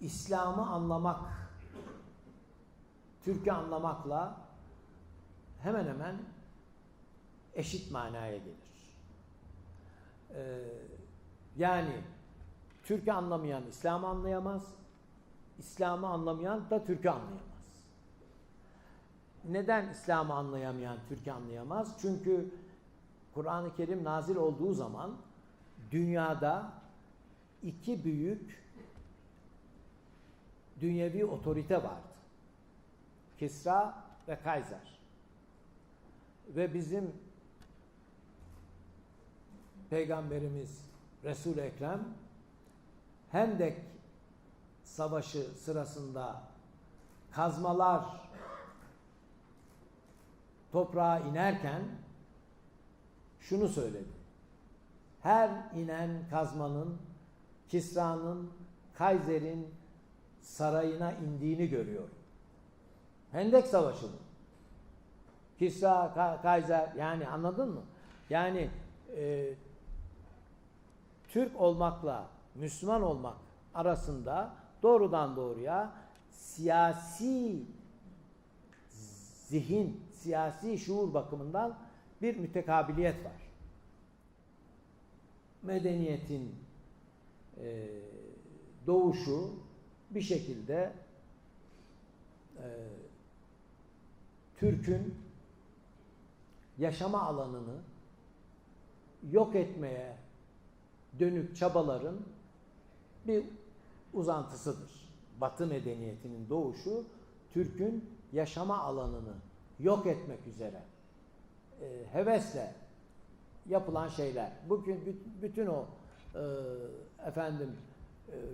İslam'ı anlamak, Türk'ü anlamakla hemen hemen eşit manaya gelir. Ee, yani Türk'ü anlamayan İslam'ı anlayamaz, İslam'ı anlamayan da Türk'ü anlayamaz. Neden İslam'ı anlayamayan Türk'ü anlayamaz? Çünkü Kur'an-ı Kerim nazil olduğu zaman dünyada iki büyük dünyevi otorite vardı. Kisra ve Kaiser. Ve bizim Peygamberimiz Resul-i Ekrem Hendek Savaşı sırasında kazmalar toprağa inerken şunu söyledi. Her inen kazmanın Kisra'nın Kaiser'in sarayına indiğini görüyorum. Hendek Savaşı bu. Kisra, Ka- Kaiser yani anladın mı? Yani e, Türk olmakla Müslüman olmak arasında doğrudan doğruya siyasi zihin, siyasi şuur bakımından bir mütekabiliyet var. Medeniyetin e, doğuşu bir şekilde e, Türk'ün yaşama alanını yok etmeye dönük çabaların bir uzantısıdır. Batı medeniyetinin doğuşu Türk'ün yaşama alanını yok etmek üzere e, hevesle yapılan şeyler. Bugün büt- bütün o e, efendim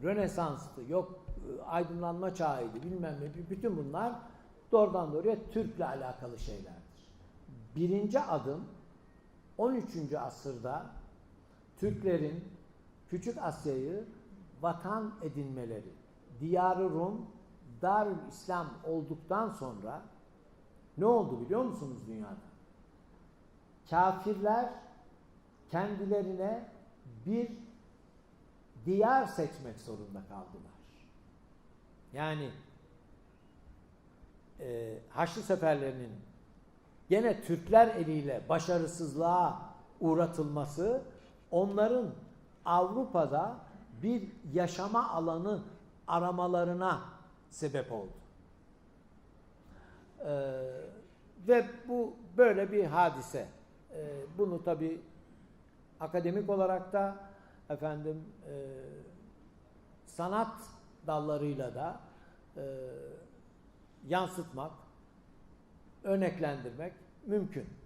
Rönesans'tı, yok e, aydınlanma çağıydı, bilmem ne, bütün bunlar doğrudan doğruya Türk'le alakalı şeylerdir. Birinci adım 13. asırda Türklerin Küçük Asya'yı vatan edinmeleri, Diyar-ı Rum, Darül İslam olduktan sonra ne oldu biliyor musunuz dünyada? Kafirler kendilerine bir diyar seçmek zorunda kaldılar. Yani e, Haçlı seferlerinin gene Türkler eliyle başarısızlığa uğratılması onların Avrupa'da bir yaşama alanı aramalarına sebep oldu. Ee, ve bu böyle bir hadise. Ee, bunu tabi akademik olarak da efendim e, sanat dallarıyla da e, yansıtmak, örneklendirmek mümkün.